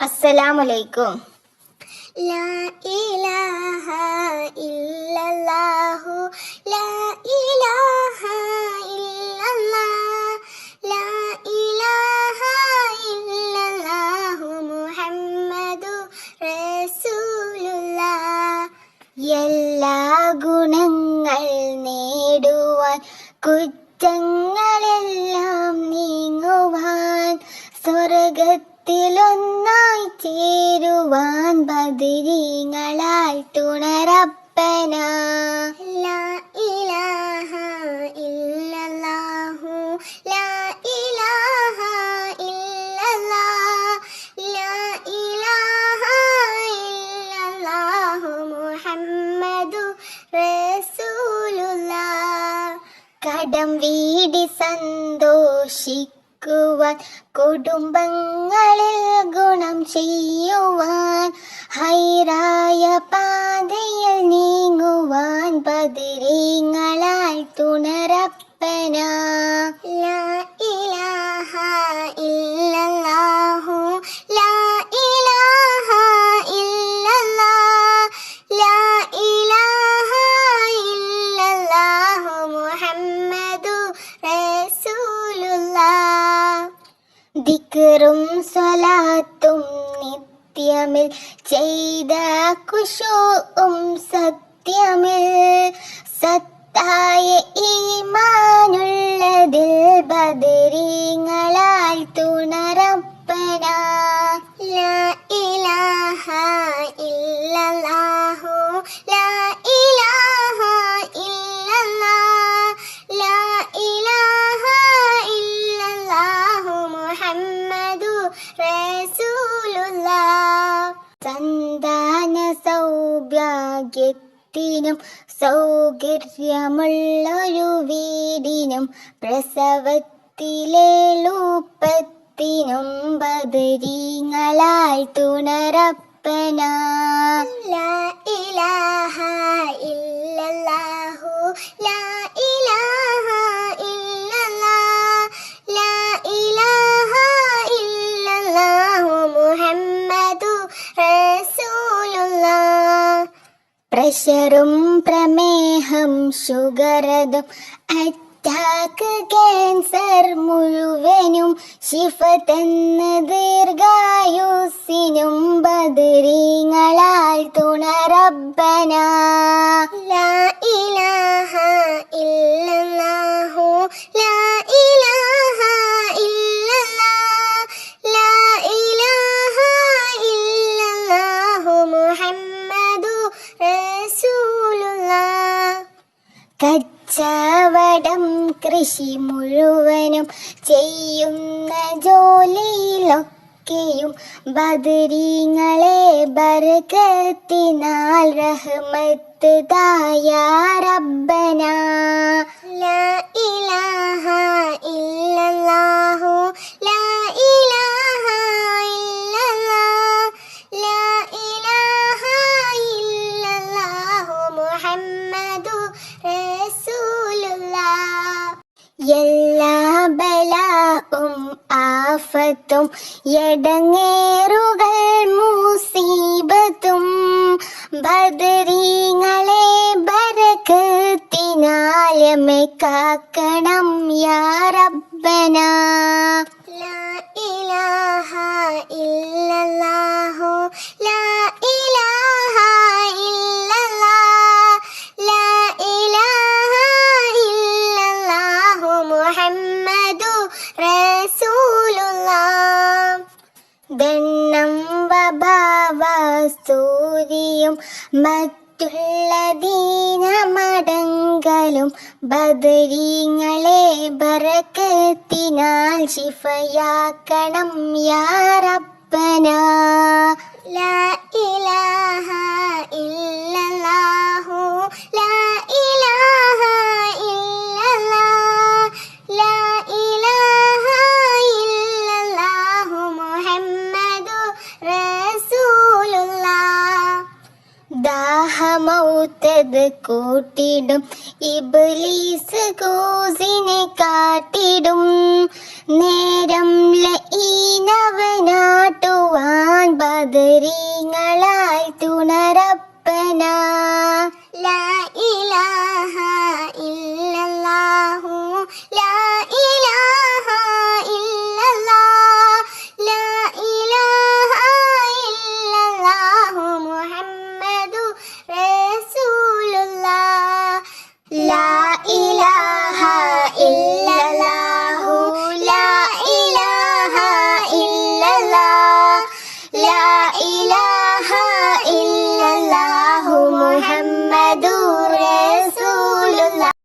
അസ്സലാമലൈക്കും ലാ ഇലാഹ ലാ ഇലാഹ ഇല്ലല്ലാഹ് ലാ ഇലാഹ മുഹമ്മദു എല്ലാ ഗുണങ്ങൾ നേടുവാൻ കുറ്റങ്ങൾ ഒന്നായി ചേരുവാൻ ബദരീങ്ങളായി തുണരപ്പന. ലാ ഇലാഹ ഇല്ലല്ലാഹു ലാ ഇലാഹ ഇല്ലല്ലാ ലാ ഇലാഹ മുഹമ്മദു കടം വീടി സന്തോഷിക്ക സന്തോഷിക്കുവാൻ കുടുംബങ്ങളിൽ ഗുണം ചെയ്യുവാൻ ഹൈറായ പാതയിൽ നീങ്ങുവാൻ ബദിരീങ്ങളാൽ തുണരപ്പന. ദിക്കറും സ്വലാത്തും നിത്യമിൽ ചെയ്ത കുശോ സൗഭാഗ്യത്തിനും സൗകര്യമുള്ളൊരു വീടിനും പ്രസവത്തിലേളുപ്പത്തിനും ബദരീങ്ങളായി തുണരപ്പന. പ്രഷറും പ്രമേഹം ഷുഗറതും അറ്റാക്ക് ക്യാൻസർ മുഴുവനും ശിഫ തന്ന ദീർഘായുസിനും ബദരീങ്ങളാൽ തുണറബന കൃഷി മുഴുവനും ചെയ്യുന്ന ജോലിയിലൊക്കെയും ബദരീങ്ങളെ ബർഗത്തിനാൽ റഹ്മത്ത് തായ റബ്ബന. ലാ ഇലാഹ ഇല്ലല്ലാഹു ആഫത്തും എടങ്ങേറുകൾ മുസീബത്തും ബദരീങ്ങളെ ബരക്കത്തിനാലമെ കാക്കണം യാറബന ഇലാഹ ഇല്ലാഹോ ലാ ഇലാ മടങ്ങലും മറ്റുള്ളതീന മടങ്ങലും ബദരീങ്ങളെ ബറക്കത്തിനാൽ ശിഫയാക്കണം യാറപ്പന ലാ ഇലാഹ ഇല്ലല്ല. ദാഹമൗത്തത് കൂട്ടിടും. ഇബ്ലീസ് കൂസിനെ കാട്ടിടും. നേരം ലീനവനാട്ടുവാൻ ബദരീങ്ങളായി തുണരപ്പന. മുഹമ്മദു റസൂലുള്ളാഹ് ലാ ഇലാഹ